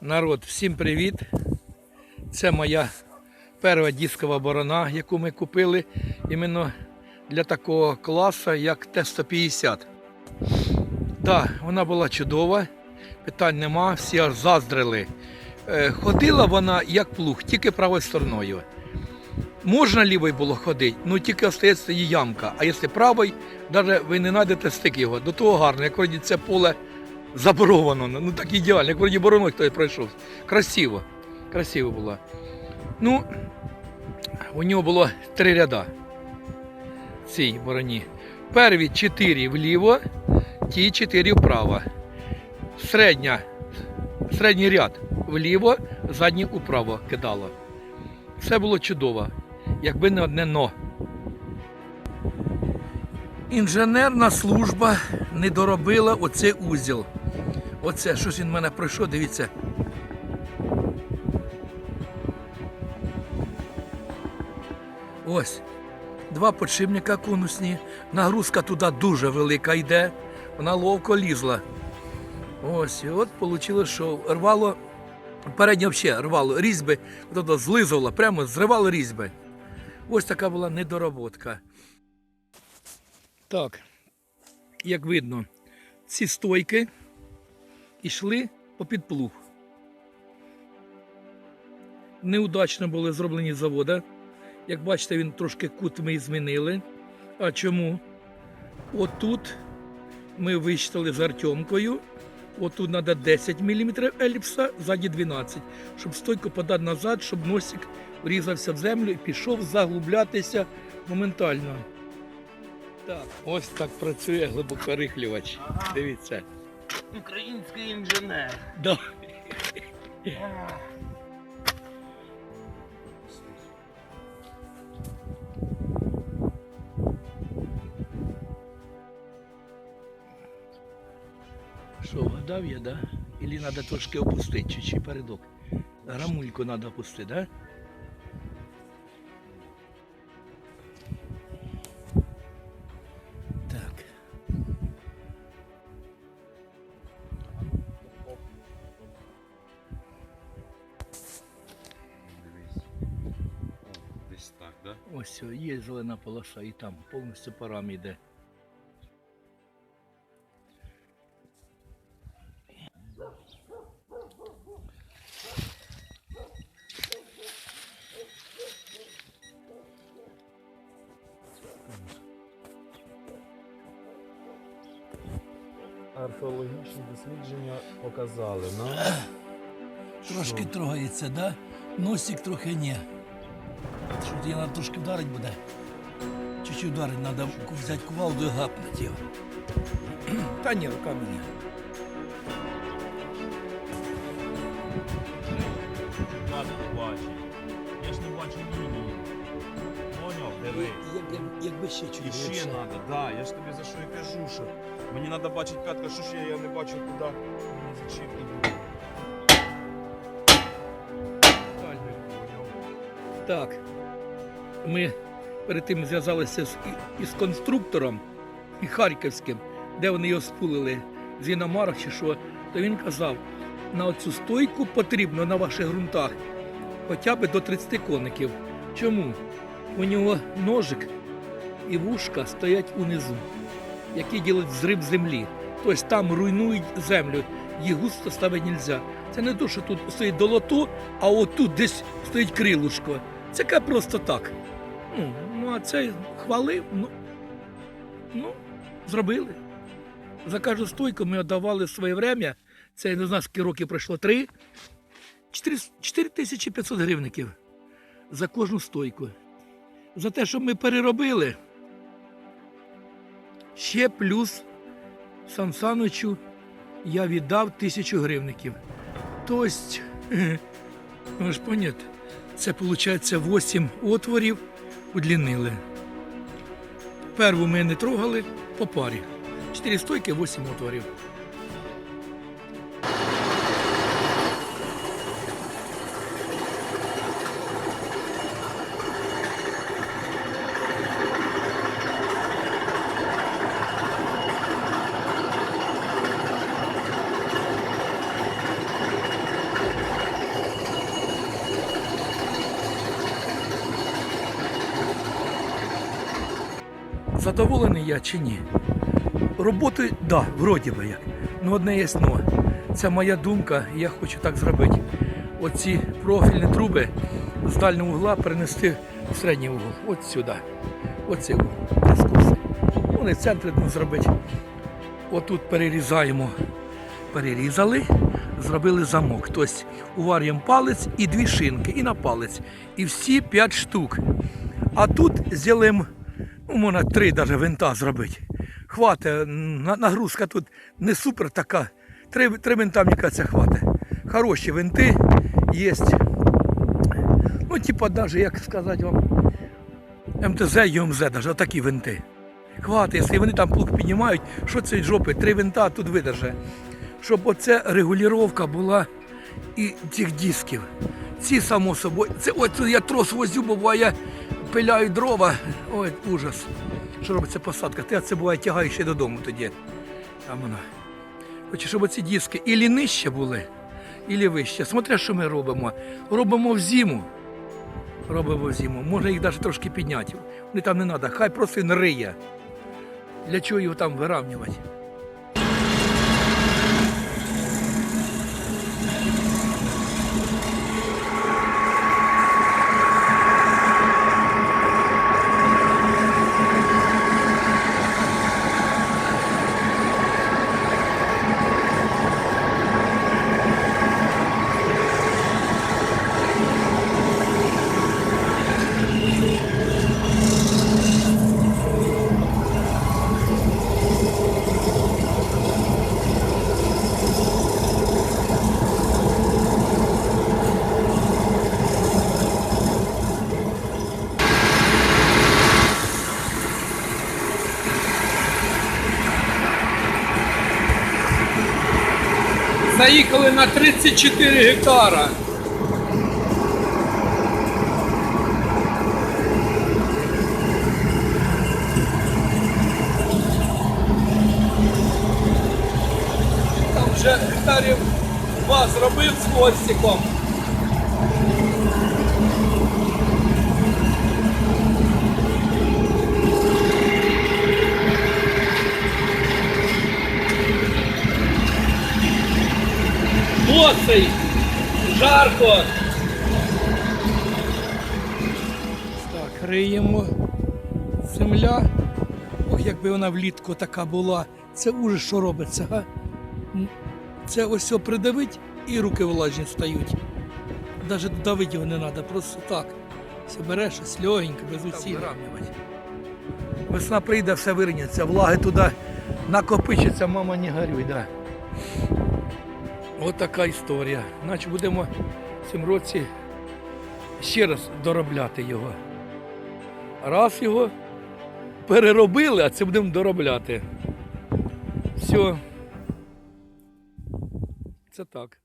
Народ, всім привіт! Це моя перша дискова борона, яку ми купили іменно для такого класу, як Т-150. Так, вона була чудова, питань нема, всі аж заздрили. Е, Ходила вона як плуг, тільки правою стороною. Можна лівою було ходити, ну тільки остається її ямка. А якщо правою, навіть ви не знайдете стик його. До того гарно, як це поле заборовано. Ну так ідеально, як вроді боронок той пройшов. Красиво. Красиво було. Ну, у нього було три ряда цій бороні. Перві чотири вліво, ті чотири вправо. Середня, середній ряд вліво, задній вправо кидало. Все було чудово, якби не одне но. Інженерна служба не доробила оцей узіл. Оце щось він в мене пройшов, дивіться. Ось. Два подшипника конусні. Нагрузка туди дуже велика йде. Вона ловко лізла. Ось, і от вийшло, що рвало, переднє взагалі рвало різьби, тобто злизувало, прямо зривало різьби. Ось така була недороботка. Так, як видно, ці стойки йшли попід плуг. Неудачно були зроблені з завода. Як бачите, він трошки кут ми змінили. А чому? Отут ми вичитали з Артемкою. Отут треба 10 мм еліпса, ззаді 12, щоб стойку подати назад, щоб носик врізався в землю і пішов заглублятися моментально. Так, ось так працює глибокорихлювач. Дивіться. Український інженер. Да. Що, вгадав я, да? Или треба трошки опустити, чи, передок? Грамульку треба опустити, да? Ось є зелена полоса і там повністю парам йде. Археологічні дослідження показали нам. Трошки що трогається, да? Носик трохи ні. Що треба трошки вдарити буде. Чуть-чуть вдарити, треба взяти кувалду і гапнути його. Та ні, руками ні. Не? Я ж не бачу лінії. Поняв, диви. якби ще чуть І ще треба, да, я ж тобі за що і кажу, що мені треба бачити п'ятка, що ж я, я не бачу куди. Мені зачем іду. Так. Ми перед тим зв'язалися із конструктором і Харківським, де вони його спулили з іномарок чи що, то він казав, на оцю стойку потрібно на ваших ґрунтах хоча б до 30 коників. Чому? У нього ножик і вушка стоять унизу, які ділять зрив землі. Тобто там руйнують землю, їх густо ставити не можна. Це не то, що тут стоїть долото, а отут десь стоїть крилушко. Це просто так. Ну, ну а це хвалив, ну, ну, зробили. За кожну стойку ми віддавали своє время. Це я не знаю, скільки років пройшло три. 4500 гривників за кожну стойку. За те, що ми переробили. Ще плюс Сан Саничу я віддав тисячу гривників. Тобто, ви ж поняти, це виходить 8 отворів удлінили. Перву ми не трогали по парі. Чотири стойки, 8 отворів. Задоволений я чи ні? Роботою, да, вроді би як. Ну одне є. Це моя думка, і я хочу так зробити. Оці профільні труби з дальнього угла перенести в середній угол. От сюди. Оцей угол. Прискоси. Вони ну, зробити. Отут перерізаємо. Перерізали, зробили замок. Тобто уварюємо палець і дві шинки, і на палець. І всі п'ять штук. А тут зробимо, можна три навіть винта зробити. Хватить, нагрузка тут не супер така. Три, три винта, мені кажеться, хватить. Хороші винти є. Ну, типа, навіть, як сказати вам, МТЗ і навіть отакі винти. Хватить, якщо вони там плуг піднімають, що це жопи, три винта тут видержи. Щоб оце регулювання була і цих дисків. Ці, само собою, це ось я трос возю, буває, пиляю дрова. Ой, ужас. Що робиться посадка? Ти це буває тягаю ще додому тоді. Там вона. Хоче, щоб ці диски ілі нижче були, ілі вище. Смотря, що ми робимо. Робимо в зиму. Робимо в зиму. Можна їх навіть трошки підняти. Вони там не треба. Хай просто він риє. Для чого його там вирівнювати? Заїхали на 34 гектара. Там вже гектарів два зробив з хвостиком. Босий, жарко. Так, риємо. Земля. Ох, якби вона влітку така була. Це ужас, що робиться, га? Це ось все придавить і руки влажні стають. Навіть давити його не треба, просто так. Все береш ось легенько, без усилля. Весна прийде, все вирівняться, влаги туди накопичиться, мама не горюй, да. Ось така історія. Значить будемо в цьому році ще раз доробляти його. Раз його переробили, а це будемо доробляти. Все. Це так.